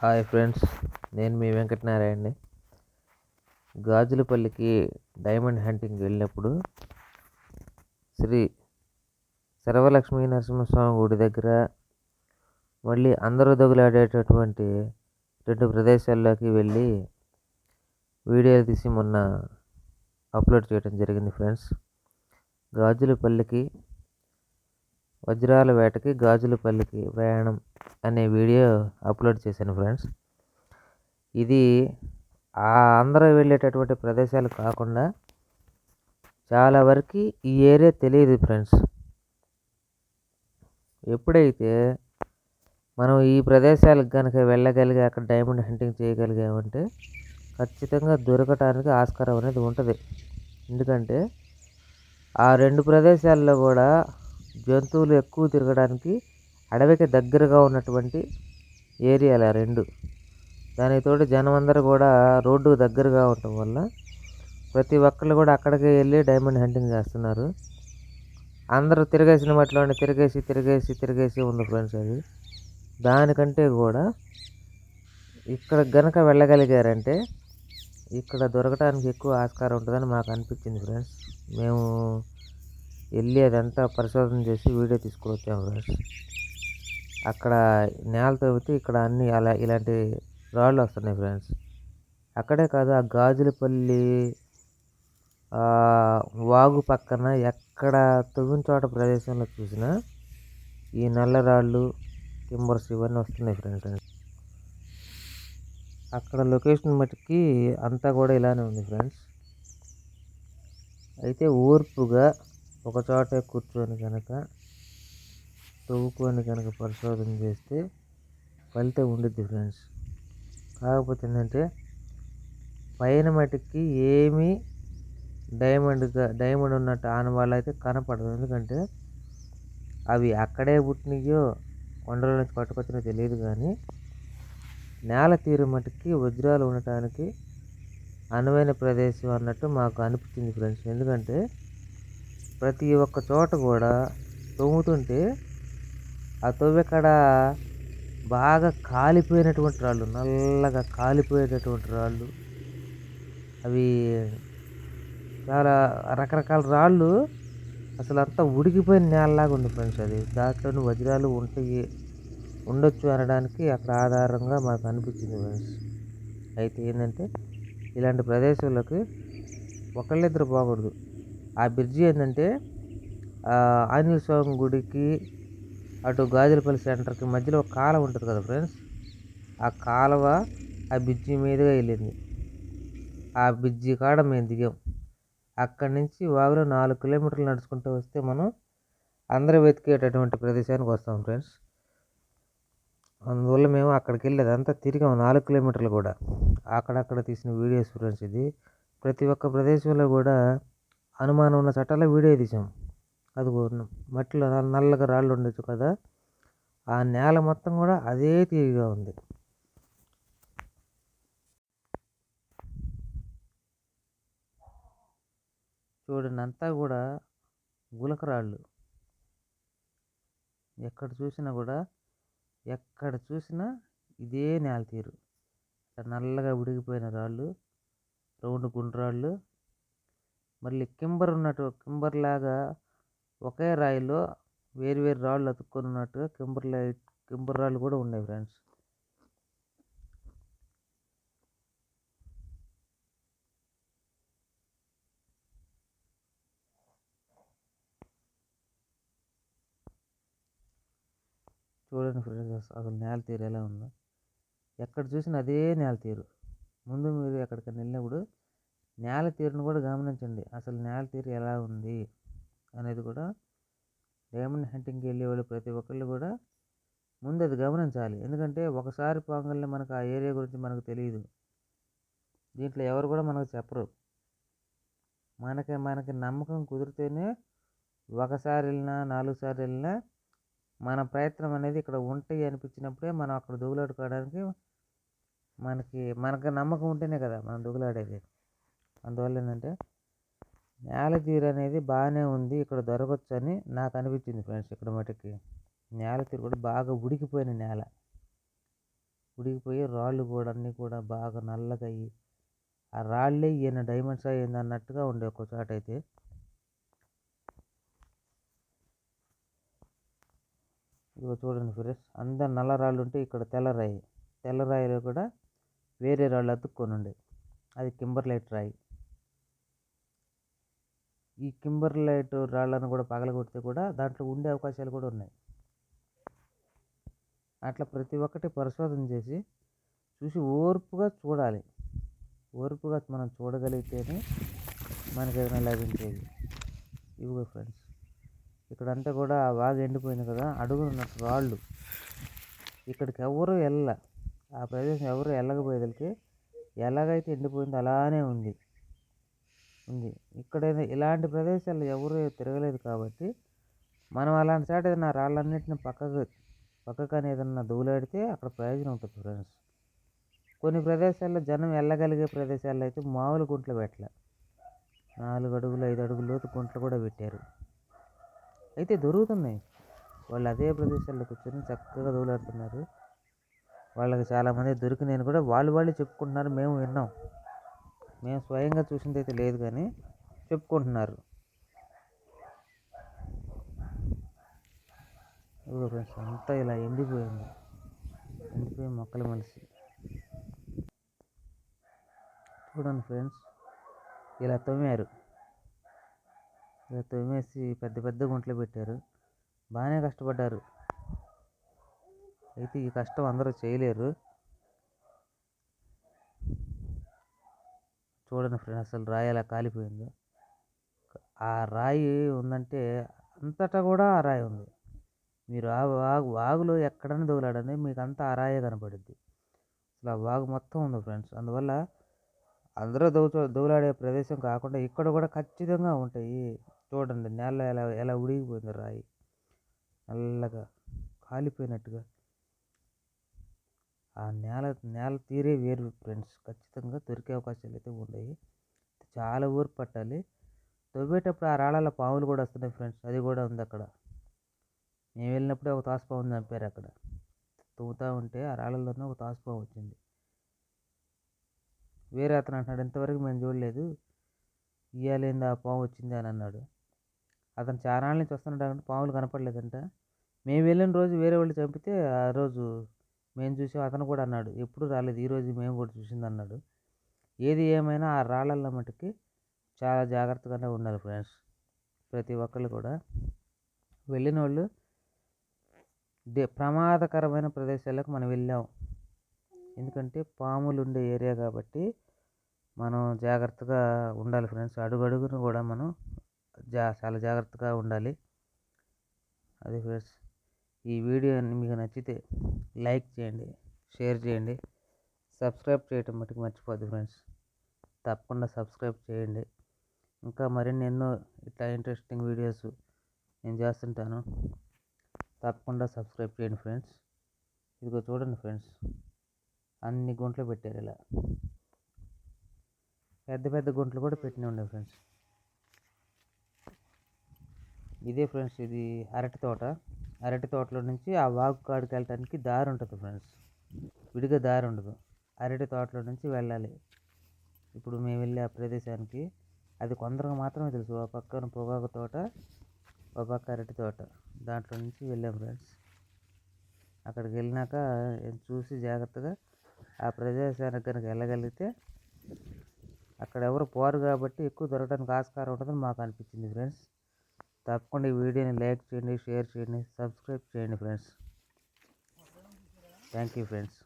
Hi friends నేను మీ వెంకటనారాయణని గాజులపల్లికి diamond hunting వెళ్ళినప్పుడు శ్రీ సర్వలక్ష్మీ నరసింహస్వామి గుడి దగ్గర మళ్ళీ అందరూ దగులాడేటటువంటి రెండు ప్రదేశాల్లోకి వెళ్ళి వీడియోలు తీసి మొన్న అప్లోడ్ చేయడం జరిగింది ఫ్రెండ్స్. గాజులపల్లికి వజ్రాల వేటకి గాజులపల్లికి ప్రయాణం అనే వీడియో అప్లోడ్ చేశాను ఫ్రెండ్స్. ఇది ఆ అందరూ వెళ్ళేటటువంటి ప్రదేశాలు కాకుండా చాలా వరకు ఈ ఏరియా తెలియదు ఫ్రెండ్స్. ఎప్పుడైతే మనం ఈ ప్రదేశాలకు కనుక వెళ్ళగలిగి అక్కడ డైమండ్ హంటింగ్ చేయగలిగామంటే ఖచ్చితంగా దొరకటానికి ఆస్కారం అనేది ఉంటుంది. ఎందుకంటే ఆ రెండు ప్రదేశాల్లో కూడా జంతువులు ఎక్కువ తిరగడానికి అడవికి దగ్గరగా ఉన్నటువంటి ఏరియాలు ఆ రెండు. దానికి తోడు జనం అందరూ కూడా రోడ్డుకు దగ్గరగా ఉండటం వల్ల ప్రతి ఒక్కళ్ళు కూడా అక్కడికి వెళ్ళి డైమండ్ హంటింగ్ చేస్తున్నారు. అందరూ తిరిగేసిన మట్లోనే తిరిగేసి తిరిగేసి తిరిగేసి ఉంది ఫ్రెండ్స్ అది. దానికంటే కూడా ఇక్కడ గనక వెళ్ళగలిగారంటే ఇక్కడ దొరకడానికి ఎక్కువ ఆస్కారం ఉంటుందని మాకు అనిపించింది ఫ్రెండ్స్ మేము వెళ్ళి అదంతా పరిశోధన చేసి వీడియో తీసుకుని వచ్చాము ఫ్రెండ్స్ అక్కడ నేల తవ్వితే ఇక్కడ అన్ని అలా ఇలాంటి రాళ్ళు వస్తున్నాయి ఫ్రెండ్స్ అక్కడే కాదు ఆ గాజులపల్లి వాగు పక్కన ఎక్కడ తవ్విన చోట ప్రదేశంలో చూసినా ఈ నల్ల రాళ్ళు టింబర్స్ ఇవన్నీ వస్తున్నాయి ఫ్రెండ్స్ అక్కడ లొకేషన్ మట్టుకి అంతా కూడా ఇలానే ఉంది ఫ్రెండ్స్ అయితే ఓర్పుగా ఒకచోట కూర్చొని కనుక తవ్వుకొని కనుక పరిశోధన చేస్తే ఫలితం ఉండిద్ది ఫ్రెండ్స్. కాకపోతే ఏంటంటే పైన మటుకి ఏమీ డైమండ్గా డైమండ్ ఉన్నట్టు ఆనవాళ్ళు అయితే కనపడదు ఎందుకంటే అవి అక్కడే పుట్టినయో కొండల నుంచి పట్టుకొచ్చినో తెలియదు కానీ నేల తీరు మటుకి వజ్రాలు ఉండటానికి అనువైన ప్రదేశం అన్నట్టు మాకు అనిపించింది ఫ్రెండ్స్. ఎందుకంటే ప్రతి ఒక్క చోట కూడా తోముతుంటే ఆ తవ్వెక్కడ బాగా కాలిపోయినటువంటి రాళ్ళు నల్లగా కాలిపోయేటటువంటి రాళ్ళు. అవి చాలా రకరకాల రాళ్ళు అసలు అంతా ఉడికిపోయిన నేలలాగా ఉంది ఫ్రెండ్స్ అది. దాంట్లోని వజ్రాలు ఉంటాయి ఉండొచ్చు అనడానికి అక్కడ ఆధారంగా మాకు అనిపించింది ఫ్రెండ్స్. అయితే ఏంటంటే ఇలాంటి ప్రదేశాలకి ఒకళ్ళిద్దరు పోకూడదు. ఆ బ్రిడ్జి ఏంటంటే ఆంజనేయ స్వామి గుడికి అటు గాజులపల్లి సెంటర్కి మధ్యలో ఒక కాలువ ఉంటుంది కదా ఫ్రెండ్స్? ఆ కాలువ ఆ బ్రిడ్జి మీదుగా వెళ్ళింది. ఆ బ్రిడ్జి కాడ మేము దిగాం. అక్కడి నుంచి వాగులో నాలుగు కిలోమీటర్లు నడుచుకుంటూ వస్తే మనం అందరూ వెతికేటటువంటి ప్రదేశానికి వస్తాం ఫ్రెండ్స్. అందువల్ల మేము అక్కడికి వెళ్ళేది అంతా తిరిగాం నాలుగు కిలోమీటర్లు కూడా. అక్కడక్కడ తీసిన వీడియోస్ ఫ్రెండ్స్ ఇది. ప్రతి ఒక్క ప్రదేశంలో కూడా అనుమానం ఉన్న చట్టాల వీడియో తీసాం. అది మట్టిలో నల్లగా రాళ్ళు ఉండొచ్చు కదా. ఆ నేల మొత్తం కూడా అదే తీరుగా ఉంది. చూడండి అంతా కూడా గులకరాళ్ళు ఎక్కడ చూసినా కూడా ఎక్కడ చూసినా ఇదే నేల తీరు. నల్లగా ఉడిగిపోయిన రాళ్ళు రౌండ్ గుండ్రాళ్ళు మళ్ళీ కింబర్ ఉన్నట్టు కింబర్ లాగా ఒకే రాయిలో వేరు వేరు రాళ్ళు అతుక్కొని ఉన్నట్టుగా కింబర్ లైట్ కింబర్ రాళ్ళు కూడా ఉన్నాయి ఫ్రెండ్స్. చూడండి ఫ్రెండ్స్ అసలు నేల తీరు ఎలా ఉందో. ఎక్కడ చూసినా అదే నేల తీరు. ముందు మీరు ఎక్కడికైనా వెళ్ళినప్పుడు నేల తీరును కూడా గమనించండి. అసలు నేల తీరు ఎలా ఉంది అనేది కూడా డైమండ్ హంటింగ్కి వెళ్ళే వాళ్ళు ప్రతి ఒక్కళ్ళు కూడా ముందు అది గమనించాలి. ఎందుకంటే ఒకసారి పోగానే మనకు ఆ ఏరియా గురించి మనకు తెలియదు. దీంట్లో ఎవరు కూడా మనకు చెప్పరు. మనకి మనకి నమ్మకం కుదిరితేనే ఒకసారి వెళ్ళినా నాలుగు సార్లు వెళ్ళినా మన ప్రయత్నం అనేది ఇక్కడ ఉంటాయి అనిపించినప్పుడే మనం అక్కడ దూగులాడుకోవడానికి మనకి మనకు నమ్మకం ఉంటేనే కదా మనం దూగులాడేది అందువల్ల ఏంటంటే నేల తీరు అనేది బాగానే ఉంది ఇక్కడ దొరకవచ్చు అని నాకు అనిపించింది ఫ్రెండ్స్ ఇక్కడ మటుకి. నేల తీరు కూడా బాగా ఉడికిపోయిన నేల. ఉడికిపోయి రాళ్ళు కూడా అన్నీ కూడా బాగా నల్లగా అయ్యి ఆ రాళ్ళే ఈయన డైమండ్స్ అయ్యింది అన్నట్టుగా ఉండే ఒక చోట అయితే ఇదిగో చూడండి ఫ్రెండ్స్ అందరు నల్ల రాళ్ళు ఉంటే ఇక్కడ తెల్లరాయి తెల్లరాయిలో కూడా వేరే రాళ్ళు అతుక్కొని ఉండే. అది కింబర్లైట్ రాయి. ఈ కింబర్లైట్ రాళ్ళను కూడా పగలగొడితే కూడా దాంట్లో ఉండే అవకాశాలు కూడా ఉన్నాయి. అట్లా ప్రతి ఒక్కటి పరిశోధన చేసి చూసి ఓర్పుగా చూడాలి. ఓర్పుగా మనం చూడగలిగితేనే మనకి ఏదైనా లభించేది. ఇవిగో ఫ్రెండ్స్ ఇక్కడంతా కూడా బాగా ఎండిపోయింది కదా అడుగున రాళ్ళు. ఇక్కడికి ఎవరు వెళ్ళ ఆ ప్రదేశం ఎవరు వెళ్ళకపోయేదలికి ఎలాగైతే ఎండిపోయిందో అలానే ఉంది. ఉంది. ఇక్కడ ఇలాంటి ప్రదేశాలు ఎవరు తిరగలేదు కాబట్టి మనం అలాంటి చోట ఏదైనా రాళ్ళన్నింటిని పక్కకు పక్కకని ఏదన్నా దూలాడితే అక్కడ ప్రయోజనం ఉంటుంది ఫ్రెండ్స్. కొన్ని ప్రదేశాల్లో జనం వెళ్ళగలిగే ప్రదేశాల్లో అయితే మామూలు గుంట్లు పెట్టలే. నాలుగు అడుగులు ఐదు అడుగులు లోతు గుంట్లు కూడా పెట్టారు. అయితే దొరుకుతున్నాయి. వాళ్ళు అదే ప్రదేశాల్లో కూర్చొని చక్కగా దూలాడుతున్నారు. వాళ్ళకి చాలామంది దొరికినాయని కూడా వాళ్ళు వాళ్ళు చెప్పుకుంటున్నారు. మేము విన్నాం. మేము స్వయంగా చూసింది అయితే లేదు కానీ చెప్పుకుంటున్నారు. ఫ్రెండ్స్ అంతా ఇలా ఎండిపోయింది. ఎండిపోయి మొక్కలు మనిషి. చూడండి ఫ్రెండ్స్ ఇలా తొమ్మారు ఇలా తొమ్మేసి పెద్ద పెద్ద గుంటలు పెట్టారు. బాగానే కష్టపడ్డారు. అయితే ఈ కష్టం అందరూ చేయలేరు. చూడండి ఫ్రెండ్స్ అసలు రాయి ఎలా కాలిపోయింది. ఆ రాయి ఉందంటే అంతటా కూడా ఆ రాయి ఉంది. మీరు ఆ వాగు వాగులో ఎక్కడైనా దొగలాడండి మీకు అంతా ఆ రాయే కనపడుద్ది. అసలు ఆ వాగు మొత్తం ఉంది ఫ్రెండ్స్. అందువల్ల అందరూ దోచ దొగలాడే ప్రదేశం కాకుండా ఇక్కడ కూడా ఖచ్చితంగా ఉంటాయి. చూడండి నేల ఎలా ఎలా ఉడిగిపోయింది రాయి. నల్లగా కాలిపోయినట్టుగా. ఆ నేల నేల తీరే వేరు ఫ్రెండ్స్ ఖచ్చితంగా దొరికే అవకాశాలు అయితే ఉన్నాయి. చాలా ఊరు పట్టాలి. తవ్వేటప్పుడు ఆ రాళ్ళలో పాములు కూడా వస్తున్నాయి ఫ్రెండ్స్ అది కూడా ఉంది అక్కడ. మేము వెళ్ళినప్పుడే ఒక తాసుపాము చంపారు అక్కడ. తవ్వుతూ ఉంటే ఆ రాళ్ళలోనే ఒక తాసుపాము వచ్చింది. వేరే అతను అంటున్నాడు ఇంతవరకు మేము చూడలేదు. ఇయ్యాలేంది ఆ పాము వచ్చింది? అని అన్నాడు. అతను చాలా నుంచి వస్తున్నాడు అంటే పాములు కనపడలేదంట. మేము వెళ్ళిన రోజు వేరే వాళ్ళు చంపితే ఆ రోజు మేము చూసాం అతను కూడా అన్నాడు ఎప్పుడు రాలేదు ఈరోజు మేము కూడా చూసింది అన్నాడు. ఏది ఏమైనా ఆ రాళ్ళల్లో మటుకి చాలా జాగ్రత్తగానే ఉండాలి ఫ్రెండ్స్ ప్రతి ఒక్కళ్ళు కూడా. వెళ్ళిన వాళ్ళు దే ప్రమాదకరమైన ప్రదేశాలకు మనం వెళ్ళాం. ఎందుకంటే పాములు ఉండే ఏరియా కాబట్టి మనం జాగ్రత్తగా ఉండాలి ఫ్రెండ్స్ అడుగు అడుగును కూడా మనం జా చాలా జాగ్రత్తగా ఉండాలి. అది ఫ్రెండ్స్. ఈ వీడియో మీకు నచ్చితే లైక్ చేయండి షేర్ చేయండి. సబ్స్క్రైబ్ చేయటం మటుకు మర్చిపోద్దు ఫ్రెండ్స్. తప్పకుండా సబ్స్క్రైబ్ చేయండి. ఇంకా మరిన్ని ఎన్నో ఇట్లా ఇంట్రెస్టింగ్ వీడియోస్ నేను చేస్తుంటాను. తప్పకుండా సబ్స్క్రైబ్ చేయండి ఫ్రెండ్స్. ఇదిగో చూడండి ఫ్రెండ్స్. అన్ని గుంటలు పెట్టారు ఇలా. పెద్ద పెద్ద గుంట్లు కూడా పెట్టిన ఉండే ఫ్రెండ్స్. ఇదే ఫ్రెండ్స్ ఇది అరటి తోట. అరటి తోటలో నుంచి ఆ వాగు కాడికి వెళ్ళటానికి దారి ఉంటుంది ఫ్రెండ్స్. విడిగా దారి ఉండదు అరటి తోటలో నుంచి వెళ్ళాలి. ఇప్పుడు మేము వెళ్ళే ఆ ప్రదేశానికి అది కొందరికి మాత్రమే తెలుసు. ఆ పక్కన పొగాకు తోట ఒక పక్క అరటి తోట. దాంట్లో నుంచి వెళ్ళాం ఫ్రెండ్స్. అక్కడికి వెళ్ళినాక చూసి జాగ్రత్తగా ఆ ప్రదేశానికి కనుక వెళ్ళగలిగితే అక్కడ ఎవరు పోరు కాబట్టి ఎక్కువ దొరకడానికి ఆస్కారం ఉంటుందని మాకు అనిపించింది ఫ్రెండ్స్. తప్పకుండా ఈ వీడియోని లైక్ చేయండి షేర్ చేయండి సబ్స్క్రైబ్ చేయండి ఫ్రెండ్స్. Thank you friends.